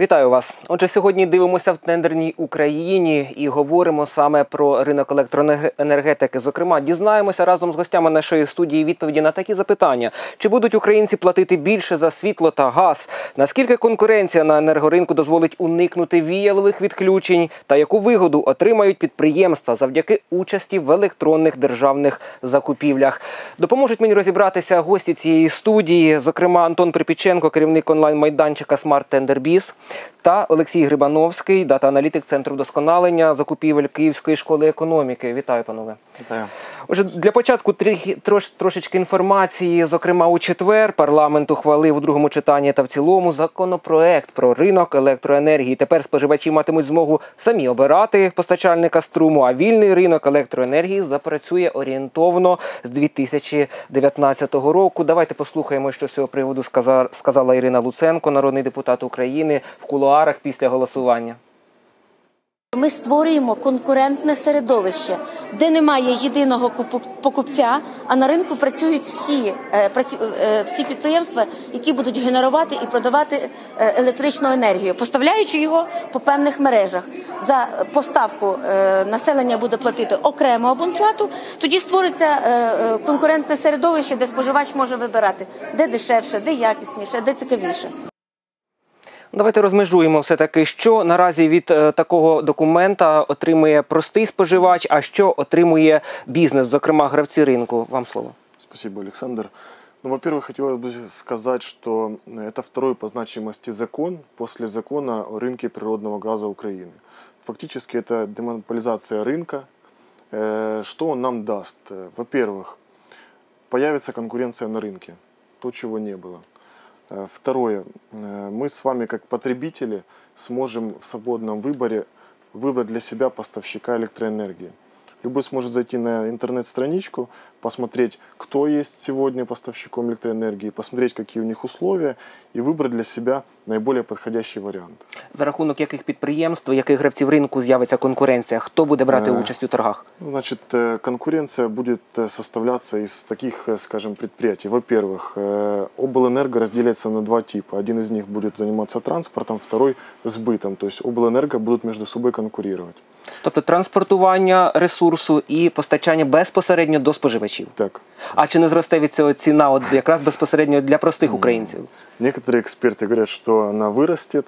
Вітаю вас. Отже, сьогодні дивимося в тендерній Україні і говоримо саме про ринок електроенергетики. Зокрема, дізнаємося разом з гостями нашої студії відповіді на такі запитання: чи будуть українці платити більше за світло та газ? Наскільки конкуренція на енергоринку дозволить уникнути віялових відключень? Та яку вигоду отримають підприємства завдяки участі в електронних державних закупівлях? Допоможуть мені розібратися гості цієї студії, зокрема Антон Припіченко, керівник онлайн-майданчика Smart Tender Biz, та Олексій Грибановський, дата-аналітик Центру вдосконалення закупівель Київської школи економіки. Вітаю, панове. Вітаю. Отже, для початку трош, трошечки інформації. Зокрема, у четвер парламент ухвалив у другому читанні та в цілому законопроект про ринок електроенергії. Тепер споживачі матимуть змогу самі обирати постачальника струму. А вільний ринок електроенергії запрацює орієнтовно з 2019 року. Давайте послухаємо, що з цього приводу сказала Ірина Луценко, народний депутат України, в кулуарах після голосування. Ми створюємо конкурентне середовище, де немає єдиного покупця, а на ринку працюють всі е, е, всі підприємства, які будуть генерувати і продавати е, електричну енергію, поставляючи його по певних мережах. За поставку населення буде платити окрему абонплату. Тоді створиться конкурентне середовище, де споживач може вибирати де дешевше, де якісніше, де цікавіше. Давайте розмежуємо все таки, що наразі від е, такого документа отримує простий споживач, а що отримує бізнес, зокрема гравці ринку. Вам слово. Спасибо, Александр. Ну, во-первых, хотелось бы сказать, что это второй по значимости закон после закона о рынке природного газа Украины. Фактически это демонополизация рынка. Э, что он нам даст? Во-первых, появится конкуренция на рынке, то, чего не было. Э, второе. Э, мы с вами, как потребители, сможем в свободном выборе выбрать для себя поставщика электроэнергии. Любой сможет зайти на интернет-страничку, посмотреть, кто есть сегодня поставщиком электроэнергии, посмотреть, какие у них условия, и выбрать для себя наиболее подходящий вариант. За рахунок яких підприємств, яких гравців ринку з'явиться конкуренція? Хто буде брати э, участь у торгах? Значит, конкуренция будет составляться из таких, скажем, предприятий. Во-первых, облэнерго разделяется на два типа. Один из них будет заниматься транспортом, второй – сбытом. То есть облэнерго будут между собой конкурировать. Тобто транспортування ресурсу і постачання безпосередньо до споживачів. Так. А чи не зросте від цього ціна от якраз безпосередньо для простих українців? Некоторые эксперты говорят, что она вырастет.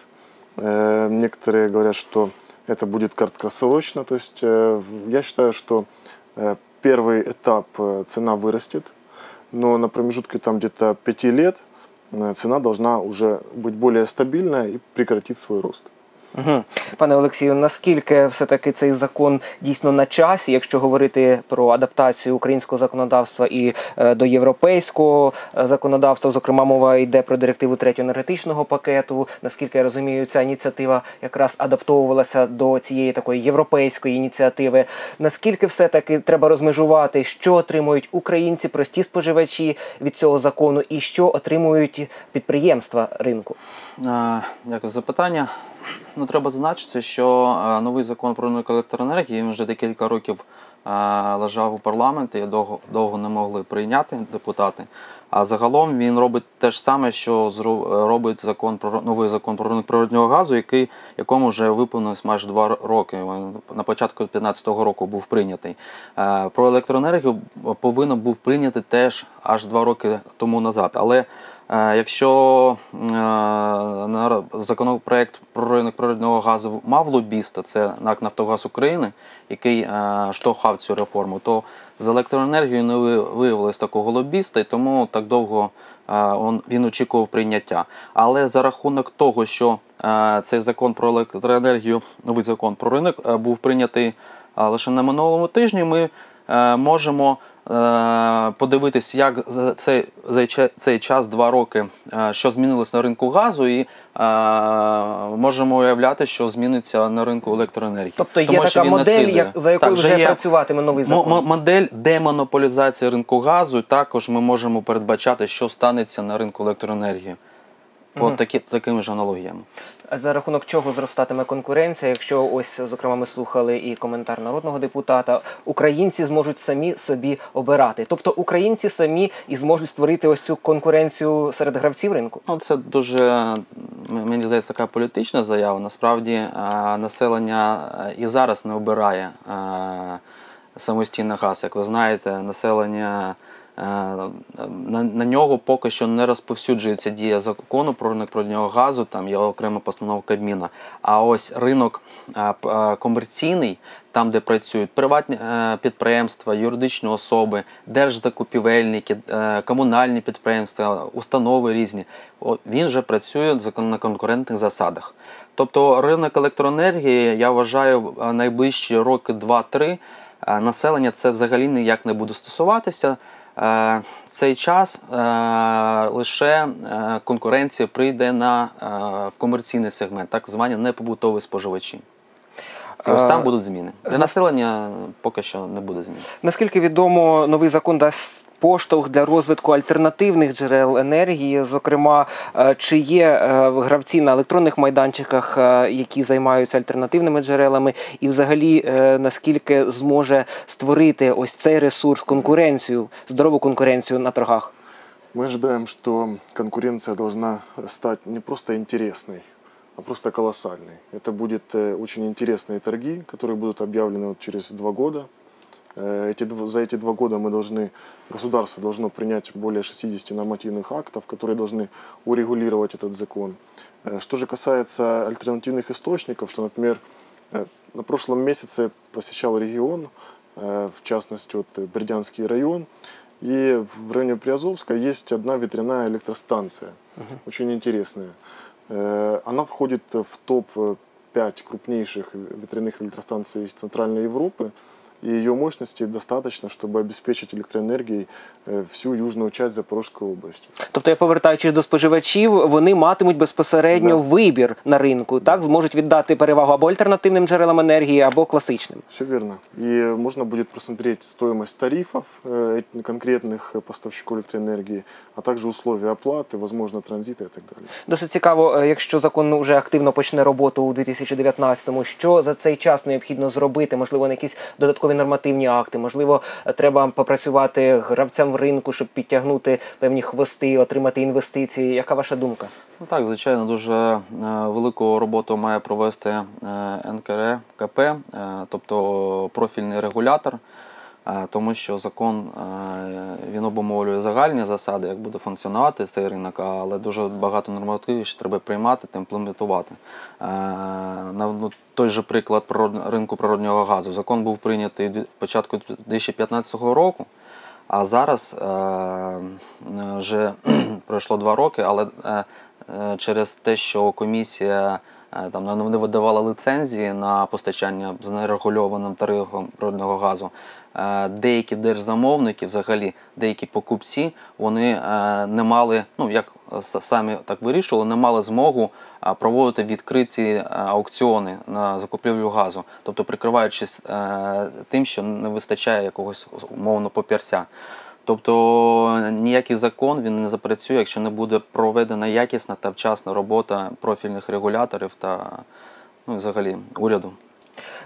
Э, некоторые говорят, что это будет краткосрочно. То есть э, я считаю, что э, первый этап цена вырастет, но на промежутке там где-то 5 лет цена должна уже быть более стабильная и прекратить свой рост. Пане Олексію, наскільки все-таки цей закон дійсно на часі, якщо говорити про адаптацію українського законодавства і е, до європейського е, законодавства, зокрема, мова йде про директиву третього енергетичного пакету. Наскільки я розумію, ця ініціатива якраз адаптовувалася до цієї такої європейської ініціативи. Наскільки все-таки треба розмежувати, що отримують українці, прості споживачі від цього закону, і що отримують підприємства ринку? Дякую за питання. Ну, Треба зазначити, що е, новий закон про ринок електроенергії він вже декілька років е, лежав у парламенті, довго довго не могли прийняти депутати. А загалом він робить те ж саме, що робить закон про новий закон про ринок природнього газу, який якому вже виповнилось майже два роки. На початку 2015 року був прийнятий. Е, про електроенергію повинен був прийняти теж аж два роки тому назад. Але Е, якщо е, законопроект про ринок природного газу мав лобіста, це НАК Нафтогаз України, який е, штовхав цю реформу, то з електроенергією не виявилось такого лобіста, і тому так довго він очікував прийняття. Але за рахунок того, що цей закон про електроенергію, новий закон про ринок був прийнятий лише на минулому тижні, ми можемо. Е, подивитись, як за цей за цей час, два роки, е, що змінилось на ринку газу, і е, можемо уявляти, що зміниться на ринку електроенергії. Тобто є Тому, така модель, як, за якою так, вже є працюватиме новий закон? Модель демонополізації ринку газу. Також ми можемо передбачати, що станеться на ринку електроенергії. По такі, такими ж аналогіями. За рахунок чого зростатиме конкуренція? Якщо ось зокрема ми слухали і коментар народного депутата, українці зможуть самі собі обирати, тобто українці самі і зможуть створити ось цю конкуренцію серед гравців ринку. Ну, це дуже мені здається така політична заява. Насправді е, населення е, і зараз не обирає е, самостійно газ. Як ви знаєте, населення. Е, На, на нього поки що не розповсюджується дія закону про ринок природнього газу, там є окрема постанова Кабміна. А ось ринок е, е, комерційний, там, де працюють приватні підприємства, юридичні особи, держзакупівельники, комунальні підприємства, установи різні. Він же працює на конкурентних засадах. Тобто ринок електроенергії, я вважаю, найближчі роки 2-3 е, населення це взагалі ніяк не буде стосуватися. Е, цей час е, лише е, конкуренція прийде на в комерційний сегмент, так звані непобутові споживачі. І ось там будуть зміни. Для населення поки що не буде змін. Наскільки відомо, новий закон дасть поштовх для розвитку альтернативних джерел енергії. Зокрема, е, чи є е, гравці на електронних майданчиках, е, які займаються альтернативними джерелами, і взагалі е, наскільки зможе створити ось цей ресурс конкуренцію, здорову конкуренцію на торгах? Мы ожидаем, что конкуренция должна стать не просто интересной, а просто колоссальной. Это будет э, очень интересные торги, которые будут объявлены вот через два года. Э, Эти, за эти два года мы должны, государство должно принять более 60 нормативных актов, которые должны урегулировать этот закон. Э, Что же касается альтернативных источников, то, например, э, на прошлом месяце посещал регион, в частности, вот Бердянский район, и в районе Приазовска есть одна ветряная электростанция, очень интересная. Она входит в топ-5 крупнейших ветряных электростанций Центральной Европы. И ее мощности достаточно, чтобы обеспечить электроэнергией э, всю южную часть Запорожской области. Тобто, я повертаючись до споживачів, вони матимуть безпосередньо Да. вибір на ринку, так зможуть віддати перевагу або альтернативним джерелам енергії, або класичним. Все верно. И можно будет просмотреть стоимость тарифов э, эт- конкретных э, поставщиков электроэнергии, а также условия оплаты, возможно, транзита и так далее. Досить цікаво, е, якщо закон вже активно почне роботу у 2019-му, що за цей час необхідно зробити? Можливо, на якісь додаткові нормативні акти, можливо, треба попрацювати гравцям в ринку, щоб підтягнути певні хвости, отримати інвестиції. Яка ваша думка? Ну так, звичайно, дуже е, велику роботу має провести е, НКРКП, е, тобто профільний регулятор, тому що закон е, він обумовлює загальні засади, як буде функціонувати цей ринок, але дуже багато нормативів ще треба приймати та імплементувати. Е, На ну, той же приклад ринку природнього газу. Закон був прийнятий в початку 2015 року. А зараз е, вже пройшло два роки, але через те, що комісія там не видавала ліцензії на постачання з нерегульованим тарифом природного газу, е, деякі держзамовники, взагалі деякі покупці, вони е, не мали, ну як самі так вирішували, не мали змогу е, проводити відкриті е, аукціони на закупівлю газу, тобто прикриваючись е, тим, що не вистачає якогось умовно папірця. Тобто ніякий закон він не запрацює, якщо не буде проведена якісна та вчасна робота профільних регуляторів та ну, взагалі уряду.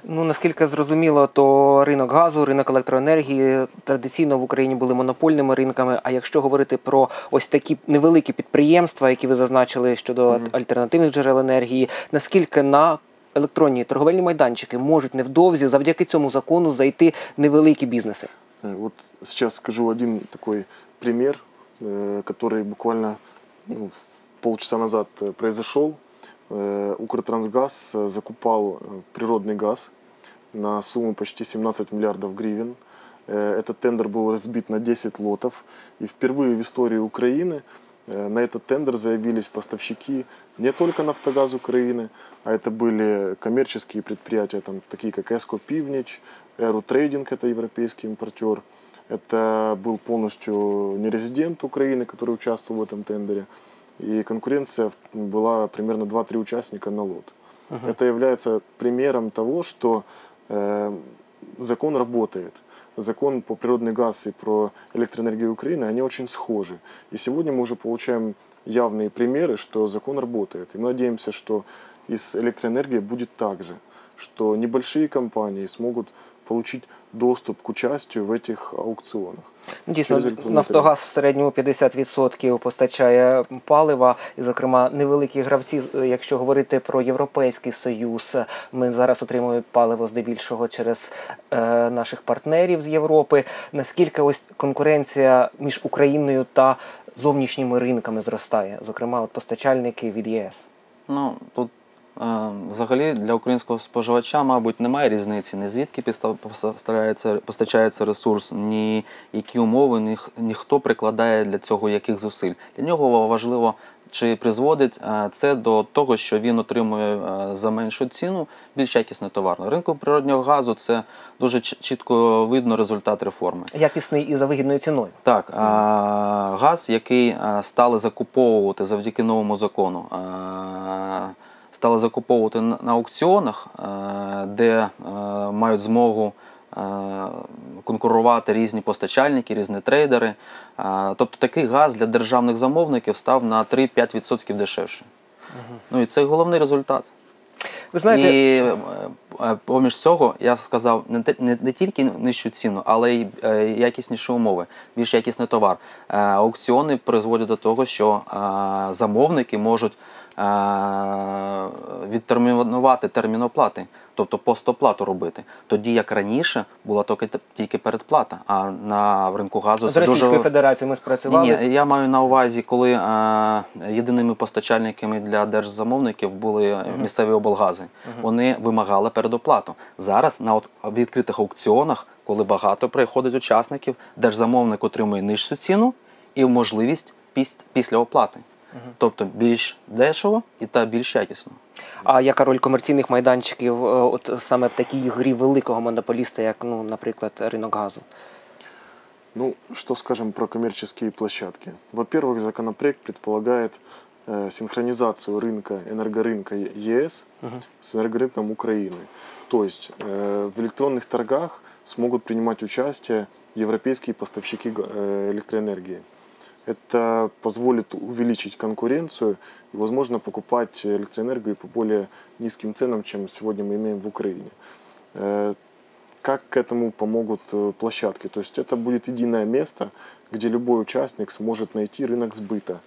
Ну наскільки зрозуміло, то ринок газу, ринок електроенергії традиційно в Україні були монопольними ринками. А якщо говорити про ось такі невеликі підприємства, які ви зазначили щодо альтернативних джерел енергії, наскільки на електронні торговельні майданчики можуть невдовзі завдяки цьому закону зайти невеликі бізнеси? Э, Вот сейчас скажу один такой пример, э, который буквально ну, полчаса назад э, произошел. Укртрансгаз закупал природный газ на сумму почти 17 миллиардов гривен. Этот тендер был разбит на 10 лотов. И впервые в истории Украины на этот тендер заявились поставщики не только «Нафтогаз Украины», а это были коммерческие предприятия, там, такие как «Эско Пивнич», «Эру Трейдинг» — это европейский импортер. Это был полностью нерезидент Украины, который участвовал в этом тендере. И конкуренция была примерно 2-3 участника на лот. Это является примером того, что э, закон работает. Закон по природный газ и про электроэнергию Украины, они очень схожи. И сегодня мы уже получаем явные примеры, что закон работает. И мы надеемся, что и с электроэнергией будет так же, что небольшие компании смогут получить доступ к участию в этих аукционах. Ну, Дійсно, Нафтогаз в середньому 50% постачає палива, і, зокрема, невеликі гравці, е, якщо говорити про Європейський Союз, ми зараз отримуємо паливо здебільшого через е, наших партнерів з Європи. Наскільки ось конкуренція між Україною та зовнішніми ринками зростає, зокрема, от постачальники від ЄС? Ну тут взагалі для українського споживача, мабуть, немає різниці ні звідки постачається ресурс, ні які умови, ні, х- ніхто прикладає для цього яких зусиль. Для нього важливо. Чи призводить е, це до того, що він отримує е, за меншу ціну більш якісний товар? На ринку природнього газу це дуже чітко видно результат реформи. Якісний і за вигідною ціною. Так, газ, який стали закуповувати завдяки новому закону, стали закуповувати на, на аукціонах, де мають змогу конкурувати різні постачальники, різні трейдери. Тобто такий газ для державних замовників став на 3-5% дешевше. Ну і це головний результат. Ви знаєте, І е, е, поміж цього я сказав не, не, не тільки нижчу ціну, але й е, якісніші умови, більш якісний товар. Е, Аукціони призводять до того, що е, замовники можуть е, відтермінувати термін оплати, тобто постоплату робити. Тоді як раніше була тільки, тільки передплата, а на ринку газу з це Російською дуже Федерацією ми спрацювали. ні, ні, я маю на увазі, коли е, єдиними постачальниками для держзамовників були е, місцеві облгази. Вони вимагали передоплату. Зараз на от відкритих аукціонах, коли багато приходить учасників, держзамовник отримує нижчу ціну і можливість піс- після оплати Тобто більш дешево і та більш якісно. А яка роль комерційних майданчиків е, от саме в такій грі великого монополіста, як, ну, наприклад, ринок газу? Ну, что скажем про коммерческие площадки? Во-первых, законопроект предполагает э, синхронизацию рынка, энергорынка Е- ЕС с энергорынком Украины. То есть э, в электронных торгах смогут принимать участие европейские поставщики га- э, электроэнергии. Это позволит увеличить конкуренцию и, возможно, покупать электроэнергию по более низким ценам, чем сегодня мы имеем в Украине. Э, Как к этому помогут э, площадки? То есть это будет единое место, где любой участник сможет найти рынок сбыта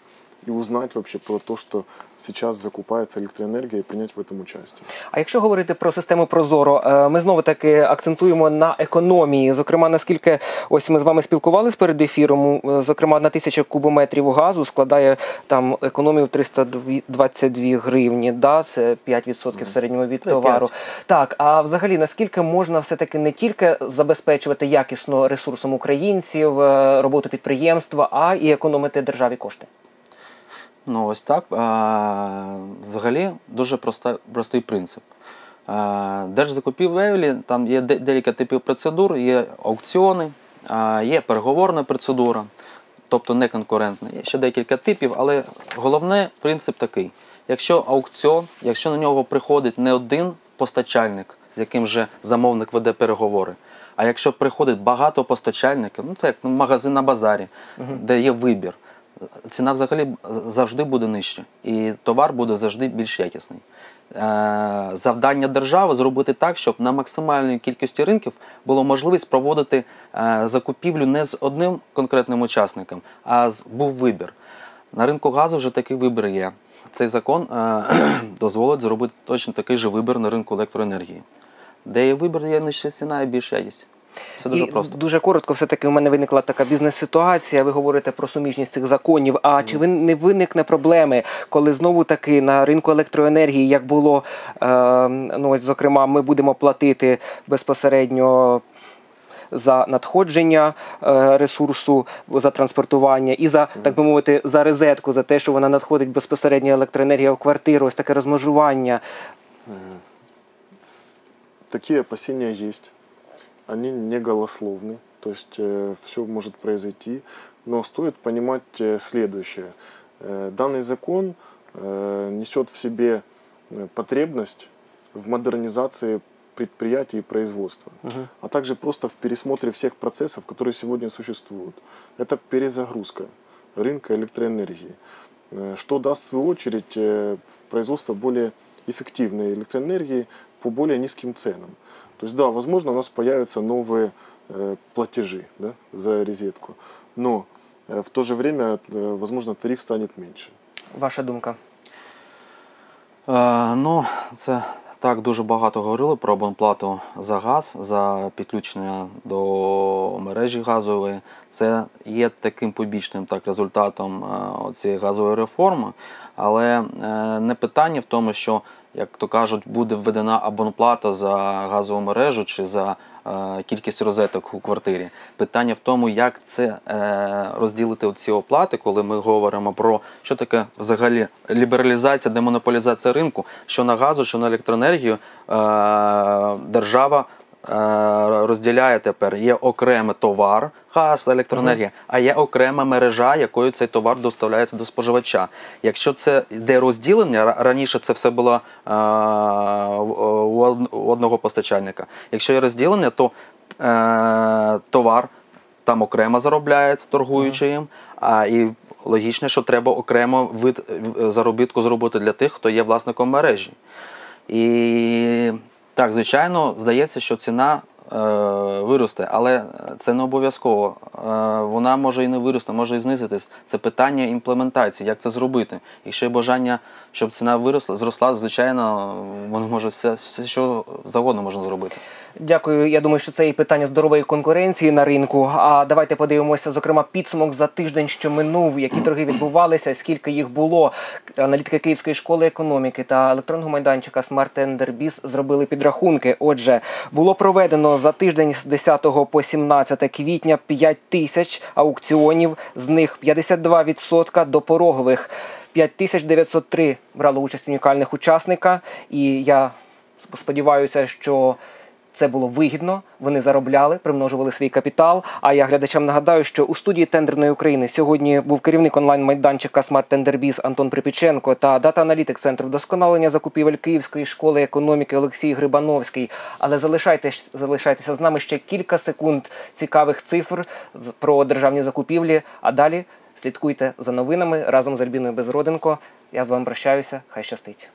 и узнать вообще про то, что сейчас закупается электроэнергия и принять в этом участие. А якщо говорити про систему Прозоро, е, ми знову таки акцентуємо на економії. Зокрема, наскільки ось ми з вами спілкувалися перед ефіром, е, зокрема на тисячу кубометрів газу складає там економію в 322 гривні. Да, це 5% в середньому від Це товару. п'ять. Так, а взагалі наскільки можна все таки не тільки забезпечувати якісно ресурсом українців, е, роботу підприємства, а і економити державі кошти? Ну, ось так. Взагалі дуже проста, простий принцип. А, Держзакупівлі там є декілька типів процедур, є аукціони, є переговорна процедура, тобто не конкурентна. Є ще декілька типів, але головний принцип такий: якщо аукціон, якщо на нього приходить не один постачальник, з яким же замовник веде переговори. А якщо приходить багато постачальників, ну це як ну, магазин на базарі, де є вибір, ціна взагалі завжди буде нижча, і товар буде завжди більш якісний. Е, Завдання держави зробити так, щоб на максимальній кількості ринків було можливість проводити е, закупівлю не з одним конкретним учасником, а був вибір. На ринку газу вже такий вибір є. Цей закон е, дозволить зробити точно такий же вибір на ринку електроенергії, де є вибір, є нижча ціна і більш якість. Все дуже і просто. Дуже коротко, все-таки у мене виникла така бізнес-ситуація. Ви говорите про суміжність цих законів. А чи ви не виникне проблеми, коли знову таки на ринку електроенергії, як було, е, ну ось, зокрема, ми будемо платити безпосередньо. За надходження е, ресурсу за транспортування і за так би мовити за розетку, за те, що вона надходить безпосередньо електроенергія в квартиру, ось таке розмежування. Такие опасения есть. Они не голословны, то есть все может произойти. Но стоит понимать э, следующее. Э, данный закон э, несет в себе э, потребность в модернизации предприятий и производства, а также просто в пересмотре всех процессов, которые сегодня существуют. Это перезагрузка рынка электроэнергии. э, что даст в свою очередь э, производство более эффективной электроэнергии по более низким ценам. То есть да, возможно у нас появятся новые э, платежи да, за розетку, но э, в то же время, э, возможно, тариф станет меньше. Ваша думка? Е, ну, це так дуже багато говорили про абонплату за газ, за підключення до мережі газової. Це є таким побічним так, результатом е, цієї газової реформи. Але е, не питання в тому, що, як то кажуть, буде введена абонплата за газову мережу чи за е, кількість розеток у квартирі. Питання в тому, як це е, розділити ці оплати, коли ми говоримо про що таке взагалі лібералізація, демонополізація ринку, що на газу, що на електроенергію е, держава. Е, Розділяє тепер є окремий товар, газ, електроенергія, а є окрема мережа, якою цей товар доставляється до споживача. Якщо це йде розділення, раніше це все було е, в- у одного постачальника. Якщо є розділення, то е, товар там окремо заробляють, торгуючи їм. А і логічно, що треба окремо вид е, заробітку зробити для тих, хто є власником мережі. І так, звичайно, здається, що ціна е, виросте, але це не обов'язково. Е, вона може і не виросте, може і знизитись. Це питання імплементації, як це зробити. Якщо є бажання, щоб ціна виросла, зросла, звичайно, воно може все, все що завгодно можна зробити. Дякую. Я думаю, що це і питання здорової конкуренції на ринку. А давайте подивимося, зокрема, підсумок за тиждень, що минув, які торги відбувалися, скільки їх було. Аналітики Київської школи економіки та електронного майданчика Biz зробили підрахунки. Отже, було проведено за тиждень з 10 по 17 квітня 5 тисяч аукціонів, з них 52% до порогових. 5903 брало участь унікальних учасника, і я сподіваюся, що це було вигідно. Вони заробляли, примножували свій капітал. А я глядачам нагадаю, що у студії тендерної України сьогодні був керівник онлайн-майданчика Biz Антон Припіченко та дата-аналітик Центру вдосконалення закупівель Київської школи економіки Олексій Грибановський. Але залишайтесь, залишайтеся з нами ще кілька секунд цікавих цифр про державні закупівлі. А далі слідкуйте за новинами разом з Альбіною Безроденко. Я з вами прощаюся. Хай щастить.